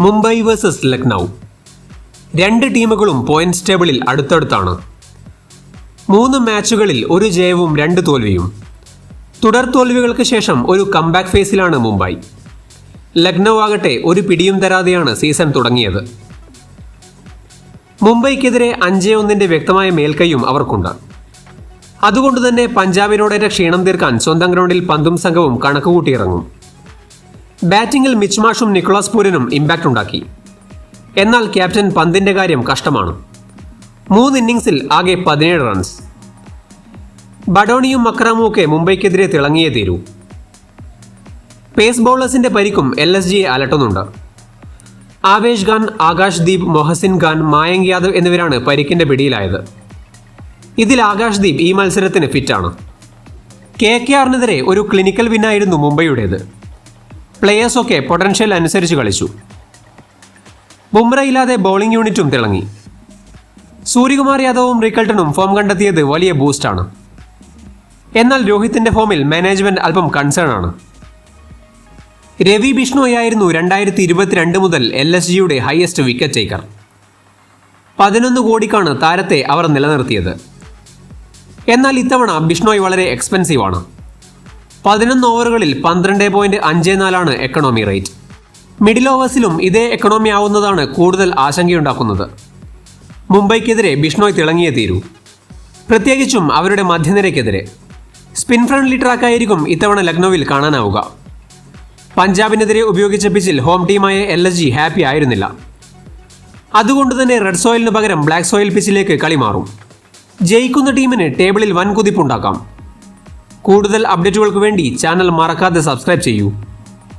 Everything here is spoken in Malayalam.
മുംബൈ വേഴ്സസ് ലക്നൗ. രണ്ട് ടീമുകളും പോയിന്റ്സ് ടേബിളിൽ അടുത്തടുത്താണ്. മൂന്ന് മാച്ചുകളിൽ ഒരു ജയവും രണ്ട് തോൽവിയും. തുടർ തോൽവികൾക്ക് ശേഷം ഒരു കംബാക്ക് ഫേസിലാണ് മുംബൈ. ലക്നൗ ആകട്ടെ ഒരു പിടിയും തരാതെയാണ് സീസൺ തുടങ്ങിയത്. മുംബൈക്കെതിരെ അഞ്ചേ ഒന്നിന്റെ വ്യക്തമായ മേൽക്കൈയും അവർക്കുണ്ട്. അതുകൊണ്ട് തന്നെ പഞ്ചാബിനോടേറ്റ ക്ഷീണം തീർക്കാൻ സ്വന്തം ഗ്രൗണ്ടിൽ പന്തും സംഘവും കണക്കുകൂട്ടിയിറങ്ങും. ബാറ്റിംഗിൽ മിച്ച്മാഷും നിക്കോളാസ് പൂരനും ഇമ്പാക്റ്റ് ഉണ്ടാക്കി. എന്നാൽ ക്യാപ്റ്റൻ പന്തിന്റെ കാര്യം കഷ്ടമാണ്. മൂന്ന് ഇന്നിംഗ്സിൽ ആകെ പതിനേഴ് റൺസ് ബഡോണിയും മക്രാമും ഒക്കെ മുംബൈക്കെതിരെ തിളങ്ങിയേ തീരൂ. പേസ് ബൗളേഴ്സിന്റെ പരിക്കും എൽ എസ് ജിയെ അലട്ടുന്നുണ്ട്. ആവേശ് ഖാൻ ആകാശ് ദീപ് മൊഹസിൻ ഖാൻ മായങ്ക് യാദവ് എന്നിവരാണ് പരിക്കിന്റെ പിടിയിലായത്. ഇതിൽ ആകാശ് ദീപ് ഈ മത്സരത്തിന് ഫിറ്റാണ് കെ കെ ആറിനെതിരെ ഒരു ക്ലിനിക്കൽ വിന്നായിരുന്നു മുംബൈയുടേത്. പ്ലെയേഴ്സൊക്കെ പൊട്ടൻഷ്യൽ അനുസരിച്ച് കളിച്ചു. ബുംറ ഇല്ലാതെ ബോളിംഗ് യൂണിറ്റും തിളങ്ങി. സൂര്യകുമാർ യാദവും റിക്കൾട്ടനും ഫോം കണ്ടെത്തിയത് വലിയ ബൂസ്റ്റാണ് എന്നാൽ രോഹിത്തിന്റെ ഫോമിൽ മാനേജ്മെന്റ് അല്പം കൺസേൺ ആണ്. രവി ബിഷ്ണോയായിരുന്നു രണ്ടായിരത്തി ഇരുപത്തിരണ്ട് മുതൽ എൽ എസ് ജിയുടെ ഹയസ്റ്റ് വിക്കറ്റ് ടേക്കർ പതിനൊന്ന് കോടിക്കാണ് താരത്തെ അവർ നിലനിർത്തിയത്. എന്നാൽ ഇത്തവണ ബിഷ്ണോയ് വളരെ എക്സ്പെൻസീവ് ആണ്. പതിനൊന്ന് ഓവറുകളിൽ പന്ത്രണ്ട് പോയിന്റ് അഞ്ച് നാലാണ് എക്കണോമി റേറ്റ് മിഡിൽ ഓവേഴ്സിലും ഇതേ എക്കണോമി ആവുന്നതാണ് കൂടുതൽ ആശങ്കയുണ്ടാക്കുന്നത്. മുംബൈക്കെതിരെ ബിഷ്ണോയ് തിളങ്ങിയേ തീരൂ. പ്രത്യേകിച്ചും അവരുടെ മധ്യനിരയ്ക്കെതിരെ. സ്പിൻ ഫ്രണ്ട്ലി ട്രാക്കായിരിക്കും ഇത്തവണ ലക്നൌവിൽ കാണാനാവുക. പഞ്ചാബിനെതിരെ ഉപയോഗിച്ച പിച്ചിൽ ഹോം ടീമായ എൽ എസ് ജി ഹാപ്പി ആയിരുന്നില്ല. അതുകൊണ്ട് തന്നെ റെഡ് സോയിലിന് പകരം ബ്ലാക്ക് സോയിൽ പിച്ചിലേക്ക് കളി മാറും. ജയിക്കുന്ന ടീമിന് ടേബിളിൽ വൻ കുതിപ്പുണ്ടാക്കാം കൂടുതൽ അപ്ഡേറ്റുകൾക്ക് വേണ്ടി ചാനൽ മറക്കാതെ സബ്സ്ക്രൈബ് ചെയ്യൂ.